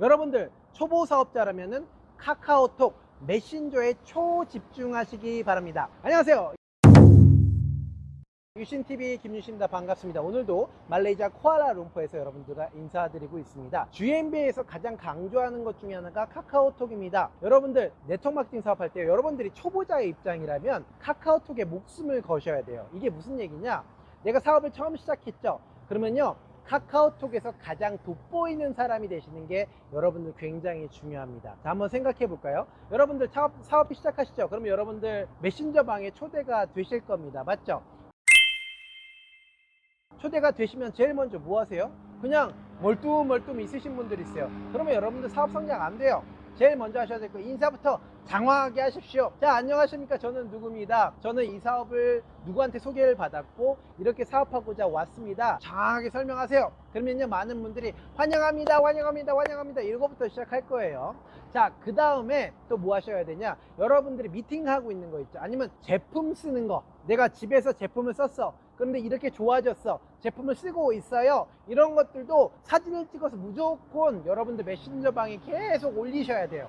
여러분들 초보 사업자라면은 카카오톡 메신저에 초집중하시기 바랍니다. 안녕하세요. 유신TV 김유신입니다. 반갑습니다. 오늘도 말레이시아 쿠알라룸푸에서 여러분들과 인사드리고 있습니다. GMB에서 가장 강조하는 것 중에 하나가 카카오톡입니다. 여러분들 네트워크 마케팅 사업할 때 여러분들이 초보자의 입장이라면 카카오톡에 목숨을 거셔야 돼요. 이게 무슨 얘기냐? 내가 사업을 처음 시작했죠. 그러면요. 카카오톡에서 가장 돋보이는 사람이 되시는 게 여러분들 굉장히 중요합니다. 자, 한번 생각해 볼까요? 여러분들 사업, 사업이 시작하시죠? 그러면 여러분들 메신저 방에 초대가 되실 겁니다. 맞죠? 초대가 되시면 제일 먼저 뭐 하세요? 그냥 멀뚱멀뚱 있으신 분들 있어요. 그러면 여러분들 사업 성장 안 돼요. 제일 먼저 하셔야 될 거 인사부터 장황하게 하십시오. 자, 안녕하십니까. 저는 누구입니다. 저는 이 사업을 누구한테 소개를 받았고 이렇게 사업하고자 왔습니다. 장황하게 설명하세요. 그러면요, 많은 분들이 환영합니다, 환영합니다, 환영합니다. 이거부터 시작할 거예요. 자, 그 다음에 또 뭐 하셔야 되냐? 여러분들이 미팅하고 있는 거 있죠. 아니면 제품 쓰는 거. 내가 집에서 제품을 썼어. 그런데 이렇게 좋아졌어. 제품을 쓰고 있어요. 이런 것들도 사진을 찍어서 무조건 여러분들 메신저 방에 계속 올리셔야 돼요.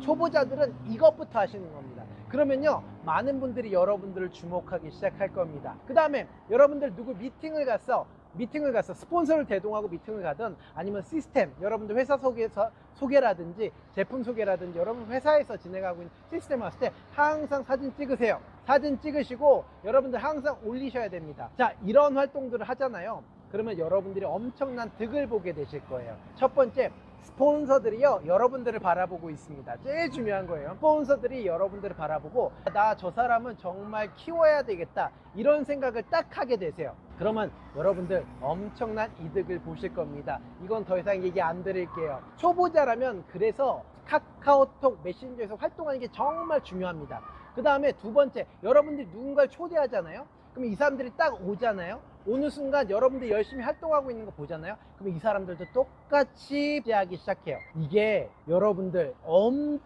초보자들은 이것부터 하시는 겁니다. 그러면요, 많은 분들이 여러분들을 주목하기 시작할 겁니다. 그 다음에 여러분들 누구 미팅을 갔어. 미팅을 가서 스폰서를 대동하고 미팅을 가든 아니면 시스템, 여러분들 회사 소개서, 소개라든지 제품 소개라든지 여러분 회사에서 진행하고 있는 시스템 왔을 때 항상 사진 찍으세요. 사진 찍으시고 여러분들 항상 올리셔야 됩니다. 자, 이런 활동들을 하잖아요. 그러면 여러분들이 엄청난 득을 보게 되실 거예요. 첫 번째, 스폰서들이요 여러분들을 바라보고 있습니다. 제일 중요한 거예요. 스폰서들이 여러분들을 바라보고 나 저 사람은 정말 키워야 되겠다. 이런 생각을 딱 하게 되세요. 그러면 여러분들 엄청난 이득을 보실 겁니다. 이건 더 이상 얘기 안 드릴게요. 초보자라면 그래서 카카오톡 메신저에서 활동하는 게 정말 중요합니다. 그 다음에 두 번째 여러분들이 누군가를 초대하잖아요 그럼 이 사람들이 딱 오잖아요 오는 순간 여러분들 열심히 활동하고 있는 거 보잖아요. 그럼 이 사람들도 똑같이 하기 시작해요. 이게 여러분들 엄청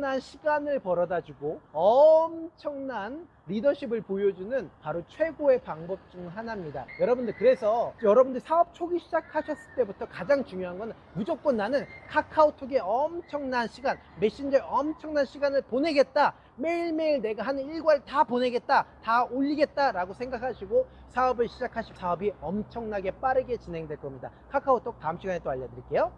난 시간을 벌어다 주고 엄청난 리더십을 보여주는 바로 최고의 방법 중 하나입니다. 여러분들 그래서 여러분들 사업 초기 시작하셨을 때부터 가장 중요한 건 무조건 나는 카카오톡에 엄청난 시간, 메신저에 엄청난 시간을 보내겠다. 매일매일 내가 하는 일과를 다 보내겠다. 다 올리겠다. 라고 생각하시고 사업을 시작하실 사업이 엄청나게 빠르게 진행될 겁니다. 카카오톡 다음 시간에 또 알려드릴게요.